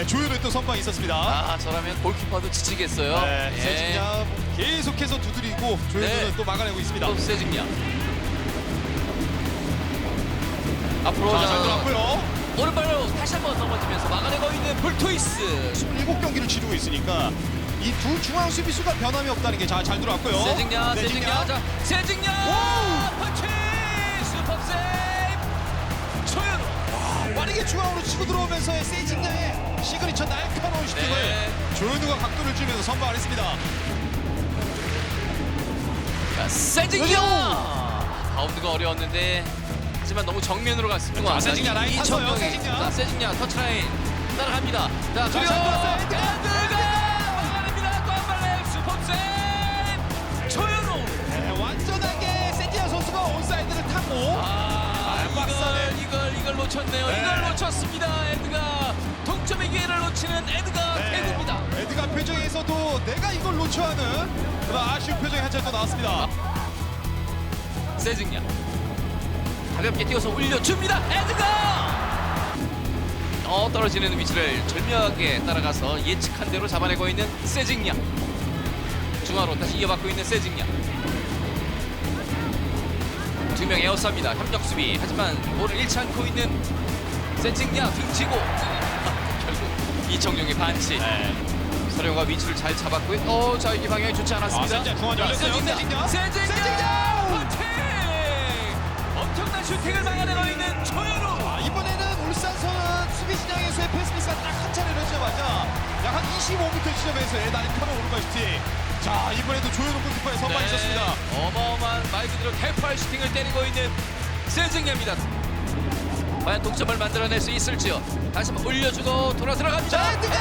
네, 조율을 또 선방이 있었습니다. 아 저라면 골키퍼도 지치겠어요. 네, 예. 세징야 계속해서 두드리고 조율을 네. 또 막아내고 있습니다. 또 세징야. 앞으로 자, 잘 자, 들어왔고요. 오른발로 다시 한번 넘어지면서 막아내고 있는 불토이스. 27경기를 치르고 있으니까 이 두 중앙 수비수가 변함이 없다는 게잘 들어왔고요. 세징야, 네, 세징야, 자, 세징야, 오! 펀치, 중앙으로 치고 들어오면서의 세징야의 시그니처 날카로운 슈팅을 네. 조현우가 각도를 주면서 선방을 했습니다. 자, 세징야. 바운드가 어려웠는데 하지만 너무 정면으로 갔습니다. 자, 세징야 라인 탔어요. 세징야. 자, 세징야 터치라인 따라갑니다. 자, 들어왔어요. 에드가 막아냅니다. 또한 발에 슈퍼 세이브, 조현우. 네, 완전하게 세징야 선수가 온사이드를 타고 아. 이걸 이걸 이걸 놓쳤네요. 네. 이걸 놓쳤습니다. 에드가 동점의 기회를 놓치는 에드가 네. 태구입니다. 에드가 표정에서도 내가 이걸 놓쳐 하는 그런 아쉬운 표정이 한 차례 또 나왔습니다. 세징야 가볍게 뛰어서 올려줍니다. 에드가 어 떨어지는 위치를 절묘하게 따라가서 예측한 대로 잡아내고 있는 세징야 중앙으로 다시 이어받고 있는 세징야 두명 에어쌉니다. 협력 수비 하지만 볼을 잃지 않고 있는 세징야 등치고 아, 결국 이청용의 반치 네. 서령과 위치를 잘 잡았고요. 어, 자 이게 방향이 좋지 않았습니다. 아, 세징야 중앙 열렸어요. 세징야. 세징야! 슈팅! 엄청난 슈팅을 막아내고 있는 조현우. 아, 이번에는 울산선은 수비 진영에서의 패스 미스가 딱 한 차례 이루어지자마자 약 한 25m 지점에서의 날카로운 오른발 슈팅. 자, 이번에도 조현우 골키퍼의 선방이 있었습니다. 네, 어마어마한 말 그대로 대포할 슈팅을 때리고 있는 세징야입니다. 과연 동점을 만들어낼 수 있을지요. 다시 한번 올려주고 돌아 들어갑니다. 자, 에드가!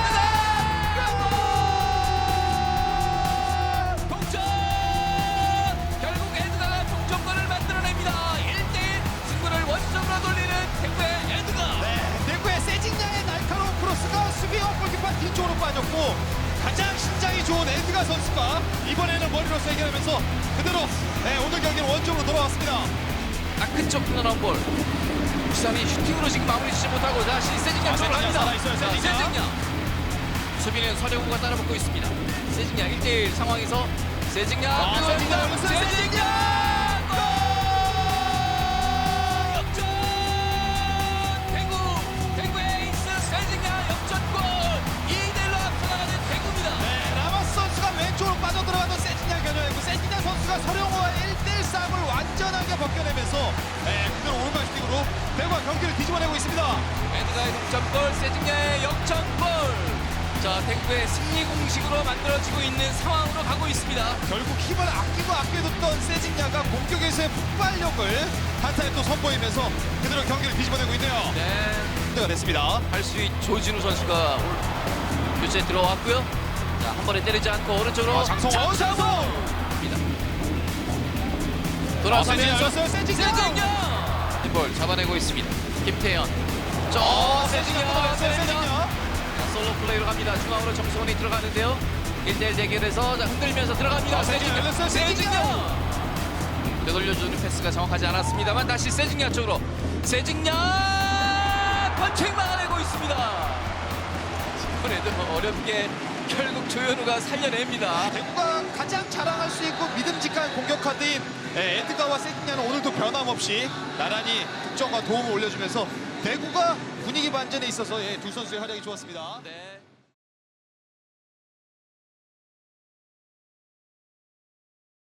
동점! 결국 에드가가 동점골을 만들어냅니다. 1대1 승부를 원점으로 돌리는 태구의 에드가. 네, 대구의 세징야의 날카로운 크로스가 수비와 골키퍼 뒤쪽으로 빠졌고 가장 신장이 좋은 에드가 선수가 이번에는 머리로서 해결하면서 그대로 네, 오늘 경기는 원점으로 돌아왔습니다. 아 그쪽 흘러나온 볼. 부산이 슈팅으로 지금 마무리 짓지 못하고 다시 자, 세징야. 세징야. 수비는 서령우가 따라붙고 있습니다. 세징야 1대1 상황에서 세징야 아, 들어갑니다. 세징야 열렸어요, 세징야 골! 역전! 대구 대구의 에이스 세징야 역전골 2대1로 앞서나가는 대구입니다. 네, 라마스 선수가 왼쪽으로 빠져들어가던 세징야 견뎌냈고 세징야 선수가 서령호와 1대1 싸움을 완전하게 벗겨내면서 네, 그대로 오른 뒤집어내고 있습니다. 에드가의 동점골, 세징야의 역전골. 자, 대구의 승리 공식으로 만들어지고 있는 상황으로 가고 있습니다. 결국 힘을 아끼고 아껴뒀던 세징야가 공격에서의 폭발력을 한타에 또 선보이면서 그대로 경기를 뒤집어내고 있네요. 네, 가 됐습니다. 할수있 조진우 선수가 올 교체 들어왔고요. 자, 한 번에 때리지 않고 오른쪽으로 아! 입니다. 아, 돌아서면서! 세징야! 이볼 잡아내고 있습니다. 김태현. 저 어, 솔로 플레이로 갑니다. 중앙으로 정승원이 들어가는데요. 1대1 대결에서 자, 흔들면서 들어갑니다. 아, 열렸어요, 세징야. 되돌려주는 패스가 정확하지 않았습니다만 다시 세징야 쪽으로 세징야 펀칭 막아내고 있습니다. 이번에도 어렵게 결국 조현우가 살려냅니다. 대구가 가장 자랑할 수 있고 없이 나란히 득점과 도움을 올려주면서 대구가 분위기 반전에 있어서 예, 두 선수의 활약이 좋았습니다. 네.